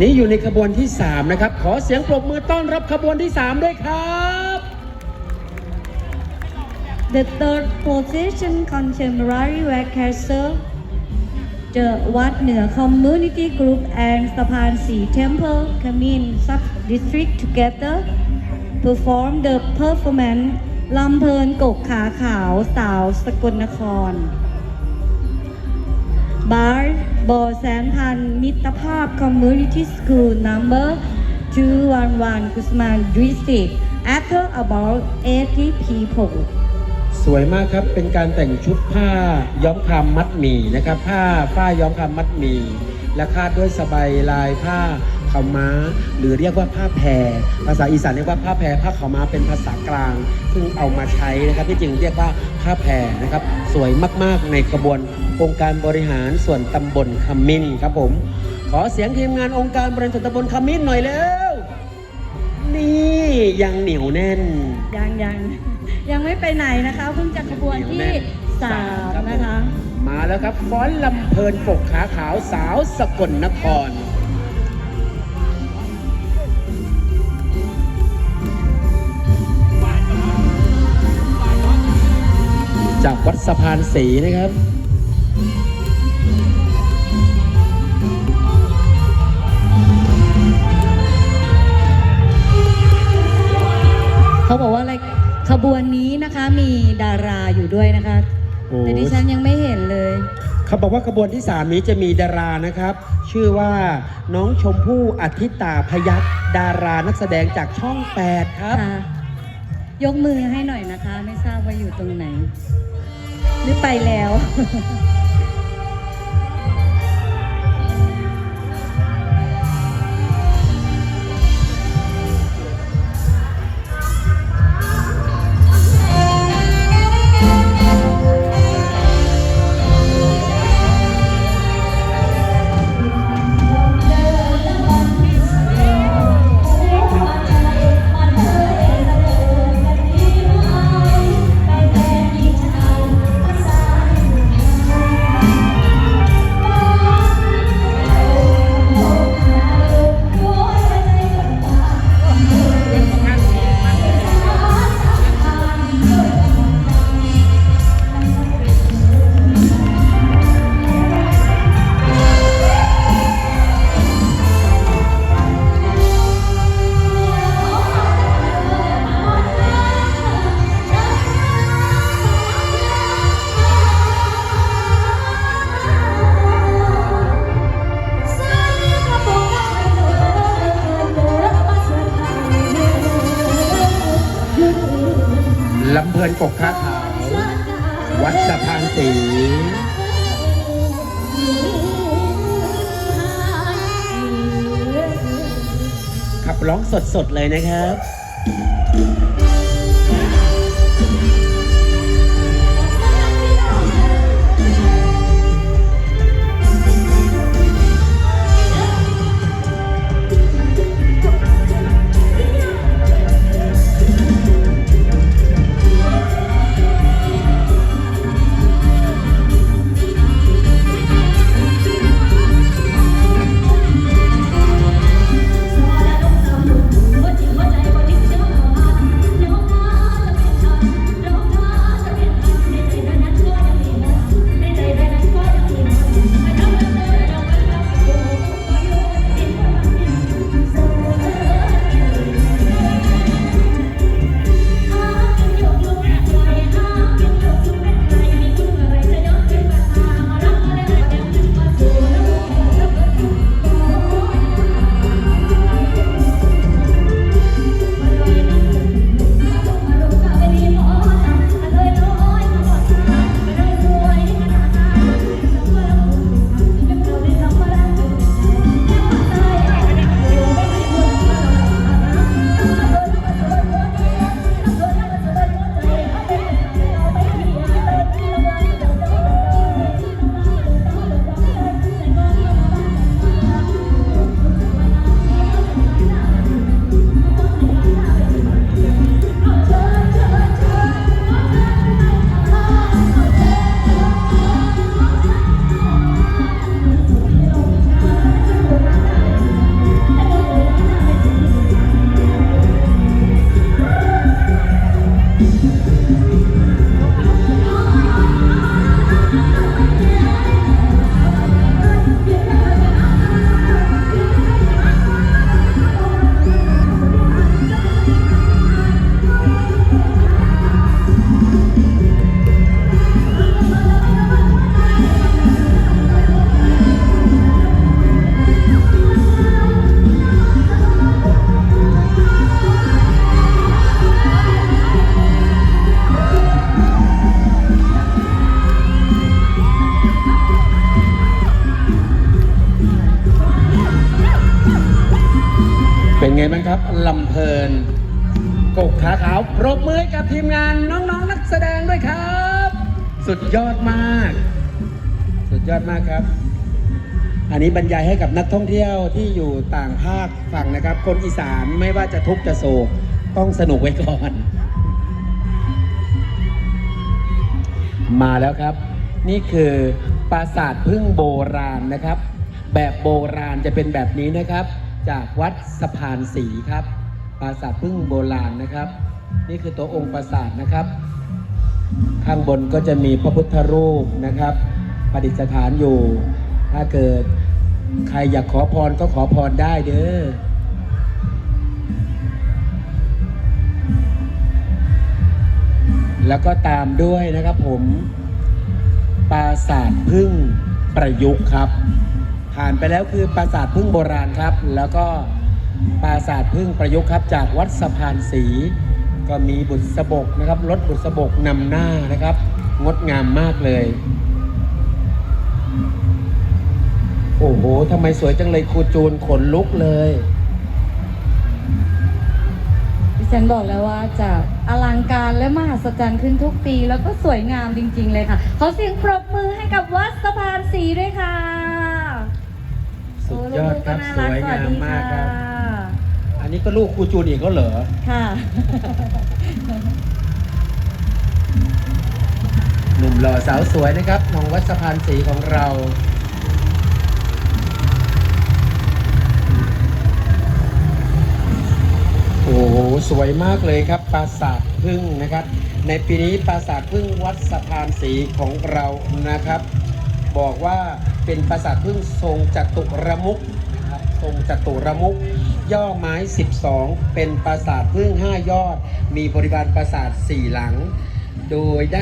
นี่อยู่ในขบวนที่ 3 นะครับ ขอเสียงปรบมือต้อนรับขบวนที่ 3 ด้วยครับ The third position contemporary orchestra the วัดเหนือ Community Group and สะพานสี Temple Kamin Sub District together perform the performance ลำเพลินกกขาขาวสาวสกลนครบ โบแสนพันมิตรภาพ Community School Number 211กุสมาน District after about 80 people สวยมากครับ เป็นการแต่งชุดผ้าย้อมคำมัดหมี่นะครับ ผ้าฝ้ายย้อมคำมัดหมี่และคาดด้วยสบายลายผ้า ขาวม้า หรือเรียกว่าผ้าแพร ภาษาอีสานเรียกว่าผ้าแพรผ้าขาวม้าเป็นภาษากลาง ซึ่งเอามาใช้นะครับที่จริงเรียกว่าผ้าแพรนะครับ สวยมากๆในกระบวนองค์การบริหารส่วนตำบลขมิ้นครับผม ขอเสียงทีมงานองค์การบริหารส่วนตำบลขมิ้นหน่อยเร็วนี่ยังเหนียวแน่น ยังยังยังไม่ไปไหนนะคะเพิ่งจะขบวนที่สามนะคะ มาแล้วครับฟ้อนลำเพลินปกขาขาวสาวสกลนคร จากวัดสะพานสีนะครับเขาบอกว่าอะไรขบวนนี้นะคะมีดาราอยู่ด้วยนะคะโอ้แต่ดิฉันยังไม่เห็นเลย เขาบอกว่าขบวนที่ 3 นี้จะมีดารานะครับ ชื่อว่าน้องชมพู่อธิตาพยัคฆ์ดารานักแสดงจากช่อง 8 ครับ ค่ะ ยกมือให้หน่อยนะคะ ไม่ทราบว่า อยู่ตรงไหน หรือไปแล้ว พลินปกขาขาว วัดสะพานสีขับร้องสดๆเลยนะครับ บ้างครับลำเพลินกกขาขาวปรบมือกับทีมงานน้องๆนักแสดงด้วยครับ สุดยอดมาก สุดยอดมากครับ อันนี้บรรยายให้กับนักท่องเที่ยวที่อยู่ต่างภาคฝั่งนะครับ คนอีสานไม่ว่าจะทุกข์จะโศกต้องสนุกไว้ก่อน มาแล้วครับ นี่คือปราสาทพึ่งโบราณนะครับ แบบโบราณจะเป็นแบบนี้นะครับ จากวัดสะพานสีครับ ปราสาทพึ่งโบราณนะครับ นี่คือตัวองค์ปราสาทนะครับ ข้างบนก็จะมีพระพุทธรูปนะครับประดิษฐานอยู่ ถ้าเกิดใครอยากขอพรก็ขอพรได้เด้อแล้วก็ตามด้วยนะครับผมปราสาทพึ่งประยุกต์ครับ ผ่านไปแล้วคือปราสาทพึ่งโบราณครับ แล้วก็ปราสาทพึ่งประยุกต์ครับ จากวัดสะพานสี ก็มีบุษบกนะครับรถบุษบกนำหน้านะครับ งดงามมากเลย โอ้โหทำไมสวยจังเลยครูจูนขนลุกเลยดิฉันบอกแล้วว่าจะอลังการและมหัศจรรย์ขึ้นทุกปี แล้วก็สวยงามจริง ๆ เลยค่ะ ขอเสียงปรบมือให้กับวัดสะพานสีด้วยค่ะ ยอดครับโสวยงามมากครับสวัสดีอันนี้ก็ลูกครูจูนอีกก็เหรอ ค่ะ หนุ่มหล่อสาวสวยนะครับของวัดสะพานสีของเรา โอ้โหสวยมากเลยครับปราสาทพึ่งนะครับ ในปีนี้ปราสาทพึ่งวัดสะพานสีของเรานะครับ บอกว่าเป็นปราสาทพึ่งทรงจัตุรมุกนะครับทรงจัตุรมุก ย่อไม้ 12 เป็นปราสาทพึ่ง 5 ยอด มีบริบาลปราสาท 4 หลัง โดยได้